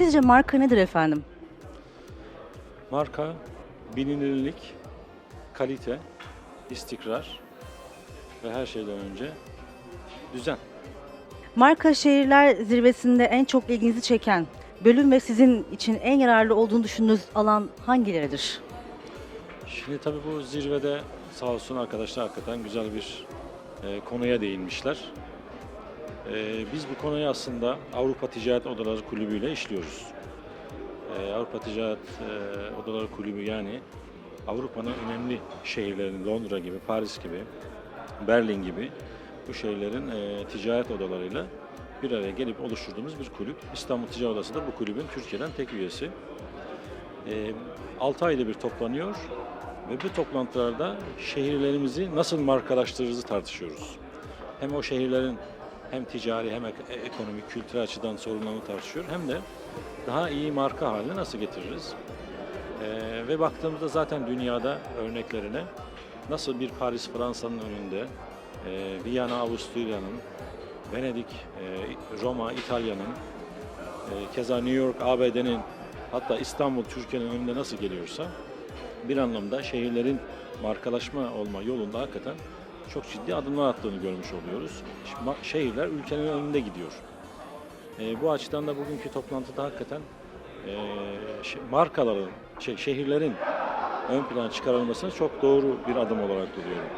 Sizce marka nedir efendim? Marka, bilinirlik, kalite, istikrar ve her şeyden önce düzen. Marka şehirler zirvesinde en çok ilginizi çeken bölüm ve sizin için en yararlı olduğunu düşündüğünüz alan hangileridir? Şimdi tabii bu zirvede sağ olsun arkadaşlar hakikaten güzel bir e, konuya değinmişler. E, biz bu konuyu aslında Avrupa Ticaret Odaları Kulübü ile işliyoruz. E, Avrupa Ticaret e, Odaları Kulübü yani Avrupa'nın önemli şehirlerinin Londra gibi, Paris gibi, Berlin gibi bu şehirlerin e, ticaret odalarıyla bir araya gelip oluşturduğumuz bir kulüp. İstanbul Ticaret Odası da bu kulübün Türkiye'den tek üyesi. E, 6 ayda bir toplanıyor ve bu toplantılarda şehirlerimizi nasıl markalaştırırızı tartışıyoruz. Hem o şehirlerin hem ticari hem ek- ekonomik, kültürel açıdan sorunlarını tartışıyor hem de daha iyi marka haline nasıl getiririz? Ee, ve baktığımızda zaten dünyada örneklerine nasıl bir Paris Fransa'nın önünde, e, Viyana Avusturya'nın, Venedik, e, Roma İtalya'nın, e, keza New York ABD'nin hatta İstanbul Türkiye'nin önünde nasıl geliyorsa bir anlamda şehirlerin markalaşma olma yolunda hakikaten çok ciddi adımlar attığını görmüş oluyoruz. Şehirler ülkenin önünde gidiyor. E, bu açıdan da bugünkü toplantıda hakikaten e, markaların, şehirlerin ön plana çıkarılmasını çok doğru bir adım olarak görüyorum.